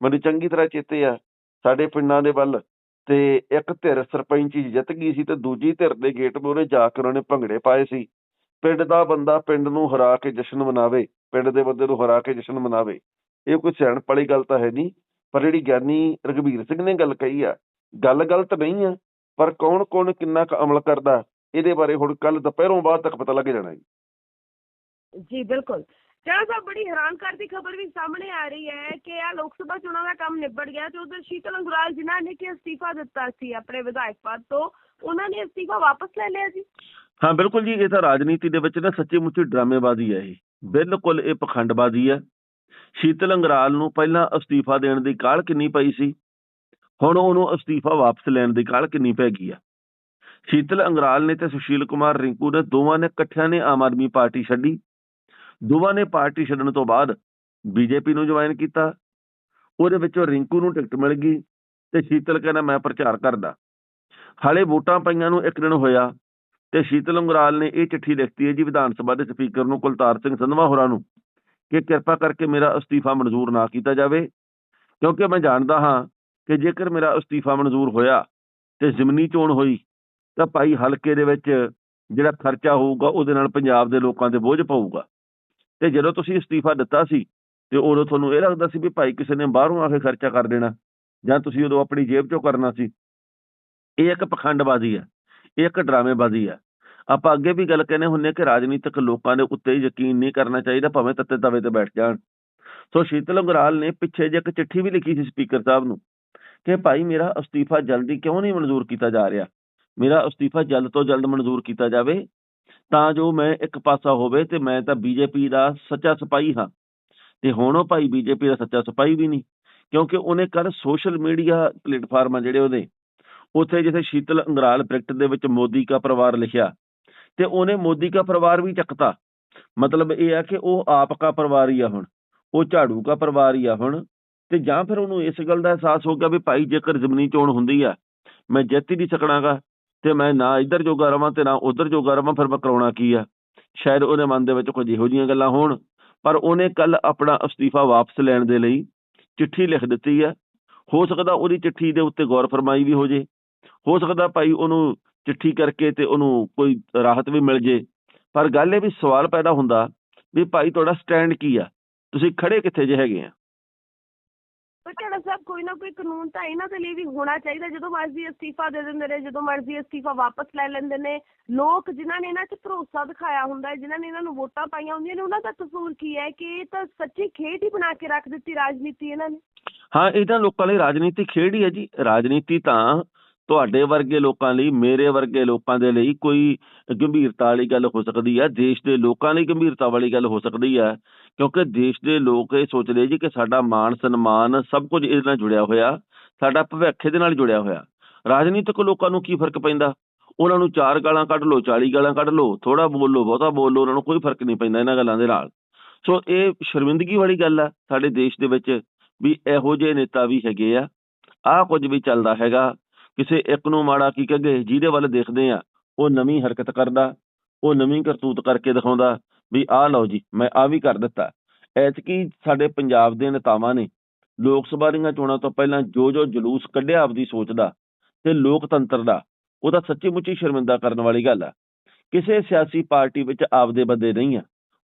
ਮੈਨੂੰ ਚੰਗੀ ਤਰ੍ਹਾਂ ਚੇਤੇ ਆ, ਸਾਡੇ ਪਿੰਡਾਂ ਦੇ ਵੱਲ ਤੇ ਇੱਕ ਧਿਰ ਸਰਪੰਚੀ ਜਿੱਤ ਗਈ ਸੀ ਤੇ ਦੂਜੀ ਧਿਰ ਦੇ ਗੇਟ ਮੂਹਰੇ ਜਾ ਕੇ ਉਹਨਾਂ ਨੇ ਭੰਗੜੇ ਪਾਏ ਸੀ। ਪਿੰਡ ਦਾ ਬੰਦਾ ਪਿੰਡ ਨੂੰ ਹਰਾ ਕੇ ਜਸ਼ਨ ਮਨਾਵੇ, ਪਿੰਡ ਦੇ ਬੰਦੇ ਨੂੰ ਹਰਾ ਕੇ ਜਸ਼ਨ ਮਨਾਵੇ। ਇਹ ਕੋਈ ਸਿਆਣਪ ਵਾਲੀ ਗੱਲ ਤਾਂ ਹੈ ਨਹੀਂ, ਪਰ ਜਿਹੜੀ ਗਿਆਨੀ ਰਘਬੀਰ ਸਿੰਘ ਨੇ ਗੱਲ ਕਹੀ ਆ, ਗੱਲ ਗਲਤ ਨਹੀਂ ਆ, ਪਰ ਕੌਣ ਕੌਣ ਕਿੰਨਾ ਕੁ ਅਮਲ ਕਰਦਾ, ਇਹਦੇ ਬਾਰੇ ਹੁਣ ਕੱਲ ਦੁਪਹਿਰੋਂ ਬਾਅਦ ਤੱਕ ਪਤਾ ਲੱਗ ਜਾਣਾ ਜੀ। ਜੀ, ਬਿਲਕੁਲ। ਜਣਾ ਸਾਹਿਬ ਬੜੀ ਹੈਰਾਨ ਕਰਦੀ ਖਬਰ ਵੀ ਸਾਹਮਣੇ ਆ ਰਹੀ ਹੈ ਕਿ ਆ ਲੋਕ ਸਭਾ ਚੋਣਾਂ ਦਾ ਕੰਮ ਨਿਬੜ ਗਿਆ ਤੇ ਉਧਰ ਸ਼ੀਤਲ ਅੰਗਰਾਲ ਜਿਨ੍ਹਾਂ ਨੇ ਕਿ ਅਸਤੀਫਾ ਦਿੱਤਾ ਸੀ ਆਪਣੇ ਵਿਧਾਇਕ ਪਦ ਤੋਂ, ਉਹਨਾਂ ਨੇ ਅਸਤੀਫਾ ਵਾਪਸ ਲੈ ਲਿਆ ਜੀ। ਹਾਂ, ਬਿਲਕੁਲ ਜੀ, ਇਹ ਤਾਂ ਰਾਜਨੀਤੀ ਦੇ ਵਿੱਚ ਨਾ ਸੱਚੀ ਮੁੱਚੀ ਡਰਾਮੇਬਾਜ਼ੀ ਹੈ ਇਹ। ਬਿਲਕੁਲ ਇਹ ਪਖੰਡਬਾਜ਼ੀ ਹੈ। ਸ਼ੀਤਲ ਅੰਗਰਾਲ ਨੂੰ ਪਹਿਲਾਂ ਅਸਤੀਫਾ ਦੇਣ ਦੀ ਕਾਹਲ ਕਿੰਨੀ ਪਈ ਸੀ? ਹੁਣ ਉਹਨੂੰ ਅਸਤੀਫਾ ਵਾਪਸ ਲੈਣ ਦੀ ਕਾਹਲ ਕਿੰਨੀ ਪੈ ਗਈ ਆ? ਸ਼ੀਤਲ ਅੰਗਰਾਲ ਨੇ ਤੇ ਸੁਸ਼ੀਲ ਕੁਮਾਰ ਰਿੰਕੂ ਨੇ ਦੋਵਾਂ ਨੇ ਇਕੱਠਿਆਂ ਨੇ ਆਮ ਆਦਮੀ ਪਾਰਟੀ ਛੱਡੀ। ਦੋਵਾਂ ਨੇ ਪਾਰਟੀ ਛੱਡਣ ਤੋਂ ਬਾਅਦ ਬੀਜੇਪੀ ਨੂੰ ਜੁਆਇਨ ਕੀਤਾ। ਉਹਦੇ ਵਿੱਚੋਂ ਰਿੰਕੂ ਨੂੰ ਟਿਕਟ ਮਿਲ ਗਈ ਤੇ ਸ਼ੀਤਲ ਕਹਿੰਦਾ, ਮੈਂ ਪ੍ਰਚਾਰ ਕਰਦਾ। ਹਾਲੇ ਵੋਟਾਂ ਪਈਆਂ ਨੂੰ ਇੱਕ ਦਿਨ ਹੋਇਆ। ਤੇ ਸ਼ੀਤਲ ਉਂਗਰਾਲ ਨੇ ਇਹ ਚਿੱਠੀ ਲਿਖਤੀ ਹੈ ਜੀ ਵਿਧਾਨ ਸਭਾ ਦੇ ਸਪੀਕਰ ਨੂੰ ਕੁਲਤਾਰ ਸਿੰਘ ਸੰਧਵਾ ਹੋਰਾਂ ਨੂੰ ਕਿ ਕਿਰਪਾ ਕਰਕੇ ਮੇਰਾ ਅਸਤੀਫਾ ਮਨਜ਼ੂਰ ਨਾ ਕੀਤਾ ਜਾਵੇ, ਕਿਉਂਕਿ ਮੈਂ ਜਾਣਦਾ ਹਾਂ ਕਿ ਜੇਕਰ ਮੇਰਾ ਅਸਤੀਫਾ ਮਨਜ਼ੂਰ ਹੋਇਆ ਤੇ ਜ਼ਿਮਨੀ ਚੋਣ ਹੋਈ, ਤਾਂ ਭਾਈ ਹਲਕੇ ਦੇ ਵਿੱਚ ਜਿਹੜਾ ਖਰਚਾ ਹੋਊਗਾ ਉਹਦੇ ਨਾਲ ਪੰਜਾਬ ਦੇ ਲੋਕਾਂ ਤੇ ਬੋਝ ਪਊਗਾ। ਤੇ ਜਦੋਂ ਤੁਸੀਂ ਅਸਤੀਫਾ ਦਿੱਤਾ ਸੀ, ਤੇ ਉਦੋਂ ਤੁਹਾਨੂੰ ਇਹ ਲੱਗਦਾ ਸੀ ਵੀ ਭਾਈ ਕਿਸੇ ਨੇ ਬਾਹਰੋਂ ਆ ਕੇ ਖਰਚਾ ਕਰ ਦੇਣਾ, ਜਾਂ ਤੁਸੀਂ ਉਦੋਂ ਆਪਣੀ ਜੇਬ ਚੋਂ ਕਰਨਾ ਸੀ। ਇਹ ਇੱਕ ਪਖੰਡਬਾਜ਼ੀ ਹੈ। ਇਹ ਇੱਕ ਡਰਾਮੇਬਾਜ਼ੀ ਹੈ ਆਪਾਂ ਅੱਗੇ ਵੀ ਗੱਲ ਕਹਿੰਦੇ ਹੁੰਨੇ ਕਿ ਰਾਜਨੀਤਿਕ ਲੋਕਾਂ ਦੇ ਉੱਤੇ ਯਕੀਨ ਨਹੀਂ ਕਰਨਾ ਚਾਹੀਦਾ, ਭਾਵੇਂ ਤੱਤੇ ਤਵੇ ਤੇ ਬੈਠ ਜਾਣ। ਸੋ ਸ਼ੀਤਲ ਅੰਗਰਾਲ ਨੇ ਪਿੱਛੇ ਜੇ ਇੱਕ ਚਿੱਠੀ ਵੀ ਲਿਖੀ ਸੀ ਸਪੀਕਰ ਸਾਹਿਬ ਨੂੰ ਕਿ ਭਾਈ ਮੇਰਾ ਅਸਤੀਫਾ ਜਲਦੀ ਕਿਉਂ ਨਹੀਂ ਮਨਜ਼ੂਰ ਕੀਤਾ ਜਾ ਰਿਹਾ? ਮੇਰਾ ਅਸਤੀਫਾ ਜਲਦ ਤੋਂ ਜਲਦ ਮਨਜ਼ੂਰ ਕੀਤਾ ਜਾਵੇ, ਤਾਂ ਜੋ ਮੈਂ ਇੱਕ ਪਾਸਾ ਹੋਵੇ ਤੇ ਮੈਂ ਤਾਂ ਬੀਜੇਪੀ ਦਾ ਸੱਚਾ ਸਿਪਾਹੀ ਹਾਂ। ਤੇ ਹੁਣ ਉਹ ਭਾਈ ਬੀਜੇਪੀ ਦਾ ਸੱਚਾ ਸਿਪਾਹੀ ਵੀ ਨਹੀਂ, ਕਿਉਂਕਿ ਉਹਨੇ ਕੱਲ ਸੋਸ਼ਲ ਮੀਡੀਆ ਪਲੇਟਫਾਰਮਾਂ ਜਿਹੜੇ ਉਹਦੇ ਉੱਥੇ ਜਿੱਥੇ ਸ਼ੀਤਲ ਅੰਗਰਾਲ ਬ੍ਰਿਕਟ ਦੇ ਵਿੱਚ ਮੋਦੀ ਕਾ ਪਰਿਵਾਰ ਲਿਖਿਆ ਤੇ ਉਹਨੇ ਮੋਦੀ ਕਾ ਪਰਿਵਾਰ ਵੀ ਚੱਕਤਾ। ਮਤਲਬ ਇਹ ਆ ਕਿ ਉਹ ਆਪ ਕਾ ਪਰਿਵਾਰ ਹੀ ਆ ਹੁਣ, ਉਹ ਝਾੜੂ ਕਾ ਪਰਿਵਾਰ ਹੀ ਆ ਹੁਣ ਤੇ ਜਾਂ ਫਿਰ ਉਹਨੂੰ ਇਸ ਗੱਲ ਦਾ ਅਹਿਸਾਸ ਹੋ ਗਿਆ ਵੀ ਭਾਈ ਜੇਕਰ ਜ਼ਮੀਨੀ ਚੋਣ ਹੁੰਦੀ ਆ, ਮੈਂ ਜਿੱਤ ਹੀ ਨਹੀਂ ਸਕਣਾਗਾ ਤੇ ਮੈਂ ਨਾ ਇੱਧਰ ਜੋਗਾ ਰਵਾਂ ਤੇ ਨਾ ਉੱਧਰ ਜੋਗਾ ਰਵਾਂ, ਫਿਰ ਮੈਂ ਕਰਾਉਣਾ ਕੀ ਆ? ਸ਼ਾਇਦ ਉਹਦੇ ਮਨ ਦੇ ਵਿੱਚ ਕੁਝ ਇਹੋ ਜਿਹੀਆਂ ਗੱਲਾਂ ਹੋਣ, ਪਰ ਉਹਨੇ ਕੱਲ ਆਪਣਾ ਅਸਤੀਫਾ ਵਾਪਸ ਲੈਣ ਦੇ ਲਈ ਚਿੱਠੀ ਲਿਖ ਦਿੱਤੀ ਆ। ਹੋ ਸਕਦਾ ਉਹਦੀ ਚਿੱਠੀ ਦੇ ਉੱਤੇ ਗੌਰ ਫਰਮਾਈ ਵੀ ਹੋ ਜੇ। ਹੋ ਸਕਦਾ ਭਾਈ ਉਹਨੂੰ ਚਿੱਠੀ ਕਰਕੇ ਤੇ ਉਹਨੂੰ ਕੋਈ ਰਾਹਤ ਵੀ ਮਿਲ ਜੇ। ਪਰ ਗੱਲ ਇਹ ਵੀ ਸਵਾਲ ਪੈਦਾ ਹੁੰਦਾ ਵੀ ਭਾਈ ਤੁਹਾਡਾ ਸਟੈਂਡ ਕੀ ਆ? ਤੁਸੀਂ ਖੜੇ ਕਿੱਥੇ ਜੇ ਹੈਗੇ ਆ? ਪਰ ਢਾਣਾ ਸਾਹਿਬ ਕੋਈ ਨਾ ਕੋਈ ਕਾਨੂੰਨ ਤਾਂ ਇਹਨਾਂ ਦੇ ਲਈ ਵੀ ਹੋਣਾ ਚਾਹੀਦਾ। ਜਦੋਂ ਮਰਜ਼ੀ ਅਸਤੀਫਾ ਦੇ ਦਿੰਦੇ ਨੇ ਜਦੋਂ ਮਰਜ਼ੀ ਅਸਤੀਫਾ ਵਾਪਸ ਲੈ ਲੈਂਦੇ ਨੇ। ਲੋਕ ਜਿਨ੍ਹਾਂ ਨੇ ਇਹਨਾਂ 'ਚ ਭਰੋਸਾ ਦਿਖਾਇਆ ਹੁੰਦਾ ਹੈ ਜਿਨ੍ਹਾਂ ਨੇ ਇਹਨਾਂ ਨੂੰ ਵੋਟਾਂ ਪਾਈਆਂ ਹੁੰਦੀਆਂ ਨੇ ਉਹਨਾਂ ਦਾ ਕਸੂਰ ਕੀ ਹੈ ਕਿ ਇਹ ਤਾਂ ਸੱਚੀ ਖੇਡ ਹੀ ਬਣਾ ਕੇ ਰੱਖ ਦਿੱਤੀ ਰਾਜਨੀਤੀ ਇਹਨਾਂ ਨੇ? ਹਾਂ ਇਹ ਤਾਂ ਲੋਕਾਂ ਲਈ ਰਾਜਨੀਤੀ ਖੇਡ ਹੀ ਹੈ ਜੀ। ਰਾਜਨੀਤੀ ਤਾਂ ਤੁਹਾਡੇ ਵਰਗੇ ਲੋਕਾਂ ਲਈ, ਮੇਰੇ ਵਰਗੇ ਲੋਕਾਂ ਦੇ ਲਈ ਕੋਈ ਗੰਭੀਰਤਾ ਵਾਲੀ ਗੱਲ ਹੋ ਸਕਦੀ ਹੈ। ਦੇਸ਼ ਦੇ ਲੋਕਾਂ ਲਈ ਗੰਭੀਰਤਾ ਵਾਲੀ ਗੱਲ ਹੋ ਸਕਦੀ ਹੈ, ਕਿਉਂਕਿ ਦੇਸ਼ ਦੇ ਲੋਕ ਇਹ ਸੋਚਦੇ ਜੀ ਕਿ ਸਾਡਾ ਮਾਣ, ਸਨਮਾਨ ਸਭ ਕੁਝ ਇਹਦੇ ਨਾਲ ਜੁੜਿਆ ਹੋਇਆ, ਸਾਡਾ ਭਵਿੱਖ ਇਹਦੇ ਨਾਲ ਜੁੜਿਆ ਹੋਇਆ। ਰਾਜਨੀਤਿਕ ਲੋਕਾਂ ਨੂੰ ਕੀ ਫ਼ਰਕ ਪੈਂਦਾ? ਉਹਨਾਂ ਨੂੰ ਚਾਰ ਗਾਲਾਂ ਕੱਢ ਲਓ 40 ਗਾਲਾਂ ਕੱਢ ਲਓ ਥੋੜਾ ਬੋਲ ਲਓ, ਬਹੁਤਾ ਬੋਲ ਲਓ, ਉਹਨਾਂ ਨੂੰ ਕੋਈ ਫ਼ਰਕ ਨਹੀਂ ਪੈਂਦਾ ਇਹਨਾਂ ਗੱਲਾਂ ਦੇ ਨਾਲ। ਸੋ ਇਹ ਸ਼ਰਮਿੰਦਗੀ ਵਾਲੀ ਗੱਲ ਆ ਸਾਡੇ ਦੇਸ਼ ਦੇ ਵਿੱਚ ਵੀ ਇਹੋ ਜਿਹੇ ਨੇਤਾ ਵੀ ਹੈਗੇ ਆ। ਆਹ ਕੁਝ ਵੀ ਚੱਲਦਾ ਹੈਗਾ ਕਿਸੇ ਇੱਕ ਨੂੰ ਮਾੜਾ ਕੀ ਕਹਗੇ ਜਿਹਦੇ ਵੱਲ ਦੇਖਦੇ ਆ, ਉਹ ਨਵੀਂ ਹਰਕਤ ਕਰਦਾ, ਉਹ ਨਵੀਂ ਕਰਤੂਤ ਕਰਕੇ ਦਿਖਾਉਂਦਾ ਵੀ ਆਹ ਲਓ ਜੀ, ਮੈਂ ਆ ਵੀ ਕਰ ਦਿੱਤਾ। ਐਤਕੀ ਸਾਡੇ ਪੰਜਾਬ ਦੇ ਨੇਤਾਵਾਂ ਨੇ ਲੋਕ ਸਭਾ ਦੀਆਂ ਚੋਣਾਂ ਤੋਂ ਪਹਿਲਾਂ ਜੋ ਜੋ ਜਲੂਸ ਕੱਢਿਆ ਆਪਦੀ ਸੋਚ ਦਾ ਤੇ ਲੋਕਤੰਤਰ ਦਾ, ਉਹ ਤਾਂ ਸੱਚੀ ਮੁੱਚੀ ਸ਼ਰਮਿੰਦਾ ਕਰਨ ਵਾਲੀ ਗੱਲ ਆ। ਕਿਸੇ ਸਿਆਸੀ ਪਾਰਟੀ ਵਿੱਚ ਆਪਦੇ ਬੰਦੇ ਨਹੀਂ ਆ।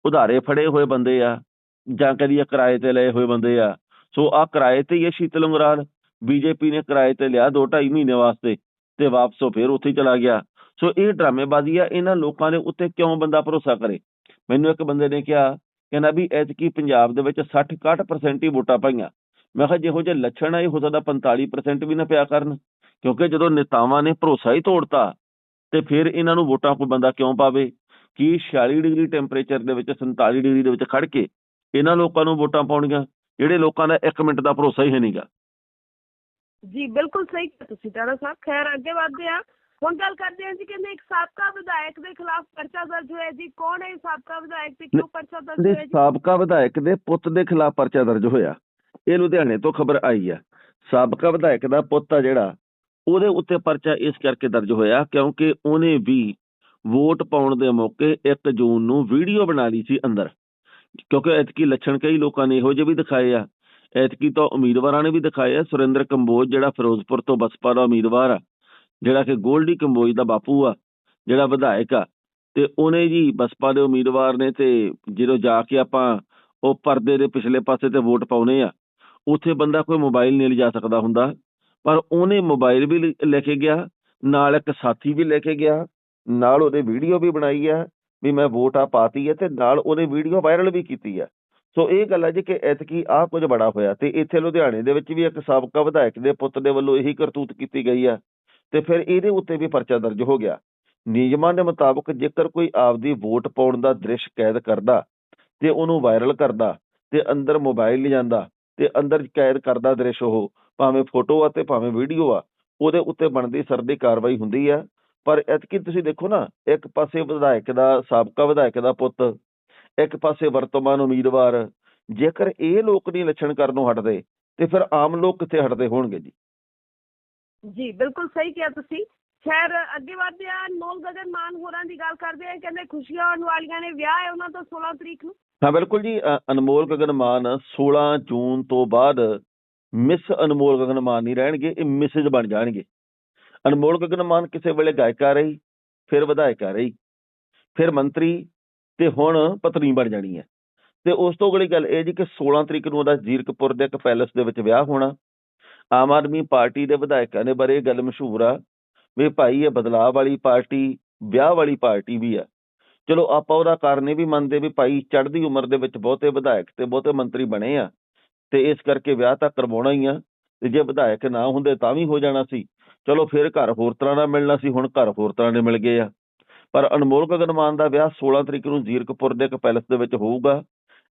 ਉਧਾਰੇ ਫੜੇ ਹੋਏ ਬੰਦੇ ਆ, ਜਾਂ ਕਦੀ ਕਿਰਾਏ ਤੇ ਲਏ ਹੋਏ ਬੰਦੇ ਆ। ਸੋ ਆ ਕਿਰਾਏ ਤੇ ਹੀ ਹੈ ਸ਼ੀਤਲ ਉਂਗਰਾਲ ਬੀਜੇਪੀ ਨੇ ਕਿਰਾਏ ਤੇ ਲਿਆ 2.5 ਮਹੀਨੇ ਵਾਸਤੇ ਤੇ ਵਾਪਸ ਉਹ ਫੇਰ ਉੱਥੇ ਹੀ ਚਲਾ ਗਿਆ। ਸੋ ਇਹ ਡਰਾਮੇਬਾਜ਼ੀ ਆ, ਇਹਨਾਂ ਲੋਕਾਂ ਦੇ ਉੱਤੇ ਕਿਉਂ ਬੰਦਾ ਭਰੋਸਾ ਕਰੇ? ਮੈਨੂੰ ਇੱਕ ਬੰਦੇ ਨੇ ਕਿਹਾ, ਕਹਿੰਦਾ ਵੀ ਐਤਕੀ ਪੰਜਾਬ ਦੇ ਵਿੱਚ 60 61% ਹੀ ਵੋਟਾਂ ਪਾਈਆਂ। ਮੈਂ ਕਿਹਾ ਜਿਹੋ ਜਿਹੇ ਲੱਛਣ ਆ, ਇਹ ਹੋ ਸਕਦਾ 45% ਵੀ ਨਾ ਪਿਆ ਕਰਨ, ਕਿਉਂਕਿ ਜਦੋਂ ਨੇਤਾਵਾਂ ਨੇ ਭਰੋਸਾ ਹੀ ਤੋੜਤਾ ਤੇ ਫਿਰ ਇਹਨਾਂ ਨੂੰ ਵੋਟਾਂ ਕੋਈ ਬੰਦਾ ਕਿਉਂ ਪਾਵੇ? ਕੀ 46 ਡਿਗਰੀ ਟੈਂਪਰੇਚਰ ਦੇ ਵਿੱਚ 47 ਡਿਗਰੀ ਦੇ ਵਿੱਚ ਖੜ ਕੇ ਇਹਨਾਂ ਲੋਕਾਂ ਨੂੰ ਵੋਟਾਂ ਪਾਉਣੀਆਂ? ਜਿਹੜੇ ਲੋਕਾਂ ਦਾ 1 ਮਿੰਟ ਦਾ ਭਰੋਸਾ ਹੀ ਹੈ ਨਹੀਂਗਾ ਜੀ ਬਿਲਕੁਲ ਸਹੀ ਤੁਸੀਂ ਟਾਣਾ ਸਾਹਿਬ। ਖੈਰ ਅੱਗੇ ਵਧਦੇ ਹਾਂ। ਹੁਣ ਗੱਲ ਕਰਦੇ ਹਾਂ ਜੀ ਕਹਿੰਦੇ ਇੱਕ ਸਾਬਕਾ ਵਿਧਾਇਕ ਦੇ ਖਿਲਾਫ ਪਰਚਾ ਦਰਜ ਹੋਇਆ ਜੀ। ਕੌਣ ਹੈ ਸਾਬਕਾ ਵਿਧਾਇਕ ਤੇ ਕਿਉਂ ਪਰਚਾ ਦਰਜ ਹੋਇਆ ਜੀ? ਸਾਬਕਾ ਵਿਧਾਇਕ ਦੇ ਪੁੱਤ ਦੇ ਖਿਲਾਫ ਪਰਚਾ ਦਰਜ ਹੋਇਆ। ਇਹ ਲੁਧਿਆਣੇ ਤੋਂ ਖਬਰ ਆਈ ਆ। ਸਾਬਕਾ ਵਿਧਾਇਕ ਦਾ ਪੁੱਤ ਆ ਜਿਹੜਾ ਉਹਦੇ ਉੱਤੇ ਪਰਚਾ ਇਸ ਕਰਕੇ ਦਰਜ ਹੋਇਆ ਕਿਉਂਕਿ ਉਹਨੇ ਵੀ ਵੋਟ ਪਾਉਣ ਦੇ ਮੌਕੇ 1 ਜੂਨ ਨੂੰ ਵੀਡੀਓ ਬਣਾ ਲਈ ਸੀ ਅੰਦਰ। ਕਿਉਂਕਿ ਐਤਕੀ ਲੱਛਣ ਕਈ ਲੋਕਾਂ ਨੇ ਇਹੋ ਜਿਹੇ ਵੀ ਦਿਖਾਏ ਆ। ਐਤਕੀ ਤਾਂ ਉਮੀਦਵਾਰਾਂ ਨੇ ਵੀ ਦਿਖਾਏ ਆ, ਸੁਰਿੰਦਰ ਕੰਬੋਜ ਜਿਹੜਾ ਫਿਰੋਜ਼ਪੁਰ ਤੋਂ ਬਸਪਾ ਦਾ ਉਮੀਦਵਾਰ ਆ, ਜਿਹੜਾ ਕਿ ਗੋਲਡੀ ਕੰਬੋਜ ਦਾ ਬਾਪੂ ਆ, ਜਿਹੜਾ ਵਿਧਾਇਕ ਆ। ਤੇ ਉਹਨੇ ਜੀ ਬਸਪਾ ਦੇ ਉਮੀਦਵਾਰ ਨੇ ਤੇ ਜਦੋਂ ਜਾ ਕੇ ਆਪਾਂ ਉਹ ਪਰਦੇ ਦੇ ਪਿਛਲੇ ਪਾਸੇ ਤੇ ਵੋਟ ਪਾਉਨੇ ਆ, ਉੱਥੇ ਬੰਦਾ ਕੋਈ ਮੋਬਾਈਲ ਨਹੀਂ ਲਿਜਾ ਸਕਦਾ ਹੁੰਦਾ। ਪਰ ਉਹਨੇ ਮੋਬਾਈਲ ਵੀ ਲੈ- ਲੈ ਕੇ ਗਿਆ, ਨਾਲ ਇੱਕ ਸਾਥੀ ਵੀ ਲੈ ਕੇ ਗਿਆ, ਨਾਲ ਉਹਦੇ ਵੀਡੀਓ ਵੀ ਬਣਾਈ ਆ, ਵੀ ਮੈਂ ਵੋਟ ਆ ਪਾਤੀ ਹੈ ਤੇ ਨਾਲ ਉਹਨੇ ਵੀਡੀਓ ਵਾਇਰਲ ਵੀ ਕੀਤੀ ਆ। ਸੋ ਇਹ ਗੱਲ ਹੈ ਜੀ ਕਿ ਐਤਕੀ ਆਹ ਕੁਝ ਬੜਾ ਹੋਇਆ ਤੇ ਇੱਥੇ ਲੁਧਿਆਣੇ ਦੇ ਵਿੱਚ ਵੀ ਇੱਕ ਸਾਬਕਾ ਵਿਧਾਇਕ ਦੇ ਪੁੱਤ ਦੇ ਵੱਲੋਂ ਇਹੀ ਕਰਤੂਤ ਕੀਤੀ ਗਈ ਆ ਤੇ ਫਿਰ ਇਹਦੇ ਉੱਤੇ ਵੀ ਪਰਚਾ ਦਰਜ ਹੋ ਗਿਆ। ਨਿਯਮਾਂ ਦੇ ਮੁਤਾਬਕ ਜੇਕਰ ਕੋਈ ਆਪਦੀ ਵੋਟ ਪਾਉਣ ਦਾ ਦ੍ਰਿਸ਼ ਕੈਦ ਕਰਦਾ ਤੇ ਉਹਨੂੰ ਵਾਇਰਲ ਕਰਦਾ ਤੇ ਅੰਦਰ ਮੋਬਾਈਲ ਲਿਜਾਂਦਾ ਤੇ ਅੰਦਰ ਕੈਦ ਕਰਦਾ ਦ੍ਰਿਸ਼ ਉਹ, ਭਾਵੇਂ ਫੋਟੋ ਆ ਤੇ ਭਾਵੇਂ ਵੀਡੀਓ ਆ, ਉਹਦੇ ਉੱਤੇ ਬਣਦੀ ਸਰਦੀ ਕਾਰਵਾਈ ਹੁੰਦੀ ਆ। ਪਰ ਐਤਕੀ ਤੁਸੀਂ ਦੇਖੋ ਨਾ, ਇੱਕ ਪਾਸੇ ਵਿਧਾਇਕ ਦਾ, ਸਾਬਕਾ ਵਿਧਾਇਕ ਦਾ ਪੁੱਤ ਇੱਕ ਪਾਸੇ ਵਰਤਮਾਨ ਉਮੀਦਵਾਰ ਜੇਕਰ ਇਹ ਲੋਕ ਨਹੀਂ ਲੱਛਣ ਕਰਨੋਂ ਹਟਦੇ ਤੇ ਫਿਰ ਆਮ ਲੋਕ ਕਿੱਥੇ ਹਟਦੇ ਹੋਣਗੇ ਜੀ? ਜੀ ਬਿਲਕੁਲ ਸਹੀ ਕਿਹਾ ਤੁਸੀਂ। ਖੈਰ ਅੱਗੇ ਵਧਦੇ ਹਾਂ ਅਨਮੋਲ ਗਗਨ ਮਾਨ ਹੋਰਾਂ ਦੀ ਗੱਲ ਕਰਦੇ ਹਾਂ ਕਹਿੰਦੇ ਖੁਸ਼ੀਆਂ ਆਉਣ ਵਾਲੀਆਂ ਨੇ ਵਿਆਹ ਹੈ ਉਹਨਾਂ ਦਾ 16 ਤਰੀਕ ਨੂੰ। ਹਾਂ ਬਿਲਕੁਲ ਜੀ ਅਨਮੋਲ ਗਗਨ ਮਾਨ 16 ਜੂਨ ਤੋਂ ਬਾਅਦ ਮਿਸ ਅਨਮੋਲ ਗਗਨ ਮਾਨ ਨਹੀਂ ਰਹਿਣਗੇ ਇਹ ਮਿਸਿਸ ਬਣ ਜਾਣਗੇ। ਅਨਮੋਲ ਗਗਨ ਮਾਨ ਕਿਸੇ ਵੇਲੇ ਗਾਇਕਾ ਰਹੀ ਫਿਰ ਵਿਧਾਇਕਾ ਰਹੀ ਫਿਰ ਮੰਤਰੀ ਤੇ ਹੁਣ ਪਤਨੀ ਬਣ ਜਾਣੀ ਹੈ। ਤੇ ਉਸ ਤੋਂ ਅਗਲੀ ਗੱਲ ਇਹ ਜੀ ਕਿ 16 ਤਰੀਕ ਨੂੰ ਉਹਦਾ ਜੀਰਕਪੁਰ ਦੇ ਇੱਕ ਪੈਲੇਸ ਦੇ ਵਿੱਚ ਵਿਆਹ ਹੋਣਾ। ਆਮ ਆਦਮੀ ਪਾਰਟੀ ਦੇ ਵਿਧਾਇਕਾਂ ਦੇ ਬਾਰੇ ਇਹ ਗੱਲ ਮਸ਼ਹੂਰ ਆ ਵੀ ਭਾਈ ਇਹ ਬਦਲਾਅ ਵਾਲੀ ਪਾਰਟੀ, ਵਿਆਹ ਵਾਲੀ ਪਾਰਟੀ ਵੀ ਆ। ਚਲੋ ਆਪਾਂ ਉਹਦਾ ਕਾਰਨ ਇਹ ਵੀ ਮੰਨਦੇ ਵੀ ਭਾਈ ਚੜ੍ਹਦੀ ਉਮਰ ਦੇ ਵਿੱਚ ਬਹੁਤੇ ਵਿਧਾਇਕ ਤੇ ਬਹੁਤੇ ਮੰਤਰੀ ਬਣੇ ਆ ਤੇ ਇਸ ਕਰਕੇ ਵਿਆਹ ਤਾਂ ਕਰਵਾਉਣਾ ਹੀ ਆ ਤੇ ਜੇ ਵਿਧਾਇਕ ਨਾ ਹੁੰਦੇ ਤਾਂ ਵੀ ਹੋ ਜਾਣਾ ਸੀ। ਚਲੋ ਫਿਰ ਘਰ ਹੋਰ ਤਰ੍ਹਾਂ ਦਾ ਮਿਲਣਾ ਸੀ, ਹੁਣ ਘਰ ਹੋਰ ਤਰ੍ਹਾਂ ਦੇ ਮਿਲ ਗਏ ਆ। ਪਰ ਅਨਮੋਲ ਗਗਨ ਮਾਨ ਦਾ ਵਿਆਹ 16 ਤਰੀਕ ਨੂੰ ਜ਼ੀਰਕਪੁਰ ਦੇ ਇੱਕ ਪੈਲੇਸ ਦੇ ਵਿੱਚ ਹੋਊਗਾ।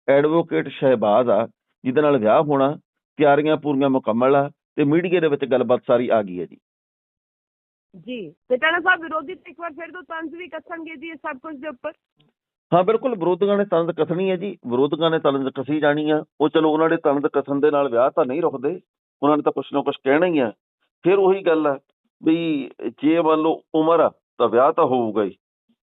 ਐਡਵੋਕੇਟ ਸ਼ਹਿਬਾਜ਼ ਆ ਜਿਹਦੇ ਨਾਲ ਵਿਆਹ ਹੋਣਾ ਤਿਆਰੀਆਂ ਪੂਰੀਆਂ ਮੁਕੰਮਲ ਆ ਤੇ ਮੀਡੀਆ ਦੇ ਵਿੱਚ ਗੱਲਬਾਤ ਸਾਰੀ ਆ ਗਈ ਹੈ ਜੀ। ਜੀ ਤੇ ਟਾਣਾ ਸਾਹਿਬ ਵਿਰੋਧੀ ਤੇ ਇੱਕ ਵਾਰ ਫਿਰ ਤੋਂ ਤੰਜ਼ ਵੀ ਕੱਸਣਗੇ ਜੀ ਇਹ ਸਭ ਕੁਝ ਦੇ ਉੱਪਰ? ਹਾਂ ਬਿਲਕੁਲ ਵਿਰੋਧੀਆਂ ਨੇ ਤਨਦ ਕਥਨੀ ਹੈ ਜੀ। ਵਿਰੋਧੀਆਂ ਨੇ ਤਨਦ ਕਸੀ ਜਾਣੀ ਆ। ਉਹ ਚਲੋ ਉਹਨਾਂ ਦੇ ਤਨਦ ਕਥਨ ਦੇ ਨਾਲ ਵਿਆਹ ਤਾਂ ਨਹੀਂ ਰੁਕਦੇ ਉਹਨਾਂ ਨੇ ਤਾਂ ਕੁਛ ਨਾ ਕੁਛ ਕਹਿਣਾ ਹੀ ਆ। ਫਿਰ ਉਹੀ ਗੱਲ ਆ ਵੀ ਜੇ ਮੰਨ ਲਓ ਉਮਰ ਆ ਤਾਂ ਵਿਆਹ ਤਾਂ ਹੋਊਗਾ ਹੀ।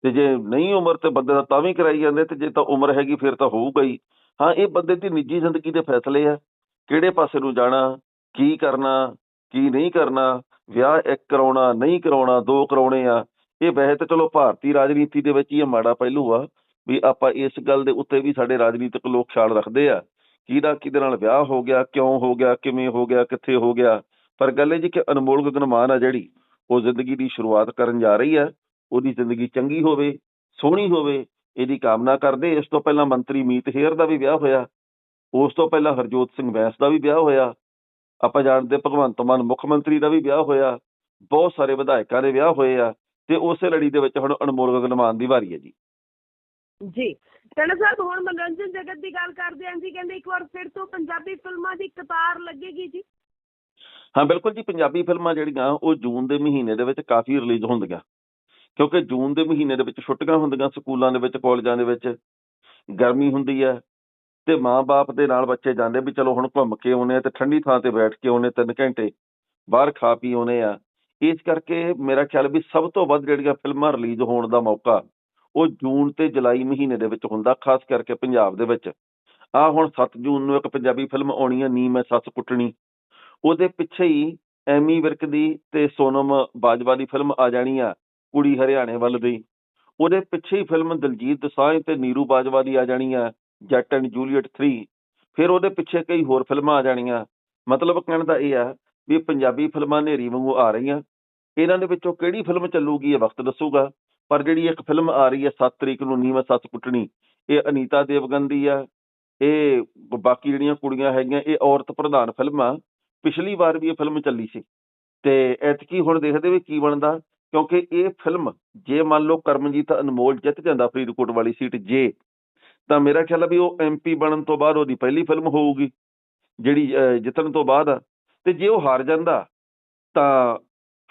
ਤੇ ਜੇ ਨਹੀਂ ਉਮਰ ਤੇ ਬੰਦੇ ਦਾ ਤਾਂ ਵੀ ਕਰਾਈ ਜਾਂਦੇ ਤੇ ਜੇ ਤਾਂ ਉਮਰ ਹੈਗੀ ਫਿਰ ਤਾਂ ਹੋਊਗਾ ਹੀ। ਹਾਂ, ਇਹ ਬੰਦੇ ਦੀ ਨਿੱਜੀ ਜ਼ਿੰਦਗੀ ਦੇ ਫੈਸਲੇ ਆ। ਕਿਹੜੇ ਪਾਸੇ ਨੂੰ ਜਾਣਾ, ਕੀ ਕਰਨਾ, ਕੀ ਨਹੀਂ ਕਰਨਾ, ਵਿਆਹ ਇੱਕ ਕਰਾਉਣਾ, ਨਹੀਂ ਕਰਾਉਣਾ, ਦੋ ਕਰਾਉਣੇ ਆ। ਇਹ ਵੈਸੇ ਤਾਂ ਚਲੋ ਭਾਰਤੀ ਰਾਜਨੀਤੀ ਦੇ ਵਿੱਚ ਹੀ ਇਹ ਮਾੜਾ ਪਹਿਲੂ ਆ ਵੀ ਆਪਾਂ ਇਸ ਗੱਲ ਦੇ ਉੱਤੇ ਵੀ ਸਾਡੇ ਰਾਜਨੀਤਿਕ ਲੋਕ ਖਿਆਲ ਰੱਖਦੇ ਆ। ਕਿਹਦਾ ਕਿਹਦੇ ਨਾਲ ਵਿਆਹ ਹੋ ਗਿਆ, ਕਿਉਂ ਹੋ ਗਿਆ, ਕਿਵੇਂ ਹੋ ਗਿਆ, ਕਿੱਥੇ ਹੋ ਗਿਆ। ਪਰ ਗੱਲ ਇਹ ਜੀ ਕਿ ਅਨਮੋਲ ਗਗਨਮਾਨ ਆ ਜਿਹੜੀ, ਉਹ ਜ਼ਿੰਦਗੀ ਦੀ ਸ਼ੁਰੂਆਤ ਕਰਨ ਜਾ ਰਹੀ ਹੈ ਉਹਦੀ ਜ਼ਿੰਦਗੀ ਚੰਗੀ ਹੋਵੇ ਸੋਹਣੀ ਹੋਵੇ ਇਹਦੀ ਕਾਮਨਾ ਕਰਦੇ ਇਸ ਤੋਂ ਪਹਿਲਾਂ ਮੰਤਰੀ ਮੀਤ ਹੇਅਰ ਦਾ ਵੀ ਵਿਆਹ ਹੋਇਆ ਉਸ ਤੋਂ ਪਹਿਲਾਂ ਹਰਜੋਤ ਸਿੰਘ ਵੈਸ ਦਾ ਵੀ ਵਿਆਹ ਹੋਇਆ ਆਪਾਂ ਜਾਣਦੇ ਭਗਵੰਤ ਮਾਨ ਮੁੱਖ ਮੰਤਰੀ ਦਾ ਵੀ ਵਿਆਹ ਹੋਇਆ ਬਹੁਤ ਸਾਰੇ ਵਿਧਾਇਕਾਂ ਦੇ ਵਿਆਹ ਹੋਏ ਆ ਤੇ ਉਸੇ ਲੜੀ ਦੇ ਵਿੱਚ ਹੁਣ ਅਨਮੋਲ ਗਗਨਮਾਨ ਦੀ ਵਾਰੀ ਹੈ ਜੀ। ਜੀ ਟਣਾ ਸਾਹਿਬ ਹੁਣ ਮਨੋਰੰਜਨ ਜਗਤ ਦੀ ਗੱਲ ਕਰਦੇ ਹਾਂ ਜੀ ਕਹਿੰਦੇ ਇੱਕ ਵਾਰ ਫਿਰ ਤੋਂ ਪੰਜਾਬੀ ਫਿਲਮਾਂ ਦੀ ਕਤਾਰ ਲੱਗੇਗੀ ਜੀ। ਹਾਂ ਬਿਲਕੁਲ ਜੀ ਪੰਜਾਬੀ ਫਿਲਮਾਂ ਜਿਹੜੀਆਂ ਉਹ ਜੂਨ ਦੇ ਮਹੀਨੇ ਦੇ ਵਿੱਚ ਕਾਫੀ ਰਿਲੀਜ਼ ਹੁੰਦੀਆਂ। ਕਿਉਂਕਿ ਜੂਨ ਦੇ ਮਹੀਨੇ ਦੇ ਵਿੱਚ ਛੁੱਟੀਆਂ ਹੁੰਦੀਆਂ ਸਕੂਲਾਂ ਦੇ ਵਿੱਚ, ਕਾਲਜਾਂ ਦੇ ਵਿੱਚ, ਗਰਮੀ ਹੁੰਦੀ ਹੈ ਤੇ ਮਾਂ-ਬਾਪ ਦੇ ਨਾਲ ਬੱਚੇ ਜਾਂਦੇ ਵੀ ਚਲੋ ਹੁਣ ਘੁੰਮ ਕੇ ਆਉਨੇ ਆ ਤੇ ਠੰਡੀ ਥਾਂ ਤੇ ਬੈਠ ਕੇ ਆਉਨੇ 3 ਘੰਟੇ ਬਾਹਰ ਖਾ ਪੀ ਆਉਨੇ ਆ। ਇਸ ਕਰਕੇ ਮੇਰਾ ਖਿਆਲ ਵੀ ਸਭ ਤੋਂ ਵੱਧ ਜਿਹੜੀਆਂ ਫਿਲਮਾਂ ਰਿਲੀਜ਼ ਹੋਣ ਦਾ ਮੌਕਾ ਉਹ ਜੂਨ ਤੇ ਜੁਲਾਈ ਮਹੀਨੇ ਦੇ ਵਿੱਚ ਹੁੰਦਾ, ਖਾਸ ਕਰਕੇ ਪੰਜਾਬ ਦੇ ਵਿੱਚ। ਆ ਹੁਣ 7 ਜੂਨ ਨੂੰ ਇੱਕ ਪੰਜਾਬੀ ਫਿਲਮ ਆਉਣੀ ਹੈ ਨੀ ਮੈਂ ਸੱਸ ਕੁੱਟਣੀ। ਉਹਦੇ ਪਿੱਛੇ ਹੀ ਐਮੀ ਵਿਰਕ ਦੀ ਤੇ ਸੋਨਮ ਬਾਜਵਾ ਦੀ ਫਿਲਮ ਆ ਜਾਣੀ ਆ। ਕੁੜੀ ਹਰਿਆਣੇ ਵੱਲ ਦੀ ਉਹਦੇ ਪਿੱਛੇ ਹੀ ਫਿਲਮ ਦਲਜੀਤ ਦੋਸਾਂਝ ਤੇ ਨੀਰੂ ਬਾਜਵਾ ਦੀ ਆ ਜਾਣੀ ਆ, ਜੱਟ ਐਂਡ ਜੂਲੀਅਟ 3 ਫਿਰ ਉਹਦੇ ਪਿੱਛੇ ਕਈ ਹੋਰ ਫਿਲਮਾਂ ਆ ਜਾਣੀਆਂ। ਮਤਲਬ ਕਹਿਣ ਦਾ ਇਹ ਆ ਵੀ ਪੰਜਾਬੀ ਫਿਲਮਾਂ ਨੇਰੀ ਵਾਂਗੂ ਆ ਰਹੀਆਂ। ਇਹਨਾਂ ਦੇ ਵਿੱਚੋਂ ਕਿਹੜੀ ਫਿਲਮ ਚੱਲੂਗੀ ਇਹ ਵਕਤ ਦੱਸੂਗਾ? ਪਰ ਜਿਹੜੀ ਇੱਕ ਫਿਲਮ ਆ ਰਹੀ ਹੈ 7 ਤਰੀਕ ਨੂੰ ਨੀਮਾ ਸੱਸ ਕੁੱਟਣੀ ਇਹ ਅਨੀਤਾ ਦੇਵਗਨ ਦੀ ਆ। ਇਹ ਬਾਕੀ ਜਿਹੜੀਆਂ ਕੁੜੀਆਂ ਹੈਗੀਆਂ, ਇਹ ਔਰਤ ਪ੍ਰਧਾਨ ਫਿਲਮ ਆ। ਪਿਛਲੀ ਵਾਰ ਵੀ ਇਹ ਫਿਲਮ ਚੱਲੀ ਸੀ। ਤੇ ਐਤਕੀ ਹੁਣ ਦੇਖਦੇ ਵੀ ਕੀ ਬਣਦਾ। ਕਿਉਂਕਿ ਇਹ ਫਿਲਮ ਜੇ ਮੰਨ ਲਓ ਕਰਮਜੀਤ ਅਨਮੋਲ ਜਿੱਤ ਜਾਂਦਾ ਫਰੀਦਕੋਟ ਵਾਲੀ ਸੀਟ ਜੇ, ਤਾਂ ਮੇਰਾ ਖਿਆਲ ਆ ਵੀ ਉਹ ਐਮਪੀ ਬਣਨ ਤੋਂ ਬਾਅਦ ਉਹਦੀ ਪਹਿਲੀ ਫਿਲਮ ਹੋਊਗੀ, ਜਿਹੜੀ ਜਿੱਤਣ ਤੋਂ ਬਾਅਦ। ਆ। ਤੇ ਜੇ ਉਹ ਹਾਰ ਜਾਂਦਾ, ਤਾਂ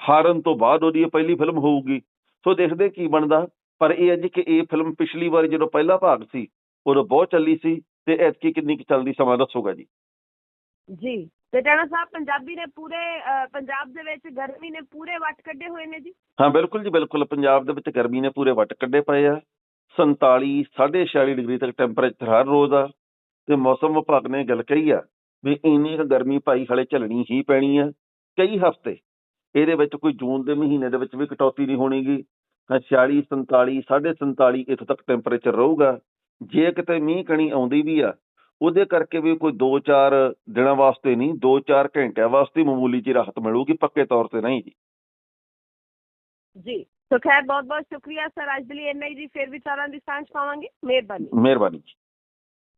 ਹਾਰਨ ਤੋਂ ਬਾਅਦ ਉਹਦੀ ਇਹ ਪਹਿਲੀ ਫਿਲਮ ਹੋਊਗੀ। ਸੋ ਦੇਖਦੇ ਕੀ ਬਣਦਾ। ਪਰ ਇਹ ਹੈ ਜੀ ਕਿ ਇਹ ਫਿਲਮ ਪਿਛਲੀ ਵਾਰ ਜਦੋਂ ਪਹਿਲਾ ਭਾਗ ਸੀ, ਉਦੋਂ ਬਹੁਤ ਚੱਲੀ ਸੀ, ਤੇ ਐਤਕੀ ਕਿੰਨੀ ਕੁ ਚੱਲਦੀ ਸਮਾਂ ਦੱਸੂਗਾ ਜੀ। ਜੀ। ਤੇ ਸਾਹਿਬ, ਪੰਜਾਬੀ ਨੇ ਪੂਰੇ ਪੰਜਾਬ ਦੇ ਵਿੱਚ ਗਰਮੀ ਨੇ ਪੂਰੇ ਵੱਟ ਕੱਢੇ ਹੋਏ ਨੇ ਜੀ। ਹਾਂ, ਬਿਲਕੁਲ ਜੀ, ਬਿਲਕੁਲ। ਪੰਜਾਬ ਦੇ ਵਿੱਚ ਗਰਮੀ ਨੇ ਪੂਰੇ ਵੱਟ ਕੱਢੇ ਪਏ ਆ। 47 46 ਡਿਗਰੀ ਤੱਕ ਟੈਂਪਰੇਚਰ ਹਰ ਰੋਜ਼ ਆ। ਤੇ ਮੌਸਮ ਵਿਭਾਗ ਨੇ ਗੱਲ ਕਹੀ ਆ ਵੀ ਇੰਨੀ ਕੁ ਗਰਮੀ ਭਾਈ ਹਲੇ ਝੱਲਣੀ ਹੀ ਪੈਣੀ ਆ। ਕਈ ਹਫ਼ਤੇ ਇਹਦੇ ਵਿੱਚ ਕੋਈ ਜੂਨ ਦੇ ਮਹੀਨੇ ਦੇ ਵਿੱਚ ਵੀ ਕਟੌਤੀ ਨਹੀਂ ਹੋਣੀਗੀ। ਤਾਂ 46 47 47 ਇੱਥੋਂ ਤੱਕ ਟੈਂਪਰੇਚਰ ਰਹੂਗਾ। ਜੇ ਕਿਤੇ ਮੀਂਹ ਕਣੀ ਆਉਂਦੀ ਵੀ ਆ ਉਹਦੇ ਕਰਕੇ ਵੀ ਕੋਈ 2-4 ਦਿਨਾਂ ਵਾਸਤੇ ਨਹੀਂ 2-4 ਘੰਟਿਆਂ ਵਾਸਤੇ ਮਾਮੂਲੀ ਜਿਹੀ ਰਾਹਤ ਮਿਲੂਗੀ ਪੱਕੇ ਤੌਰ ਤੇ ਨਹੀਂ ਜੀ। ਜੀ ਸੋ ਖੈਰ ਬਹੁਤ ਬਹੁਤ ਸ਼ੁਕਰੀਆ ਸਰ ਅੱਜ ਦੇ ਲਈ ਇੰਨਾ ਹੀ ਜੀ ਫਿਰ ਵਿਚਾਰਾਂ ਦੀ ਸਾਂਝ ਪਾਵਾਂਗੇ। ਮਿਹਰਬਾਨੀ। ਮਿਹਰਬਾਨੀ ਜੀ।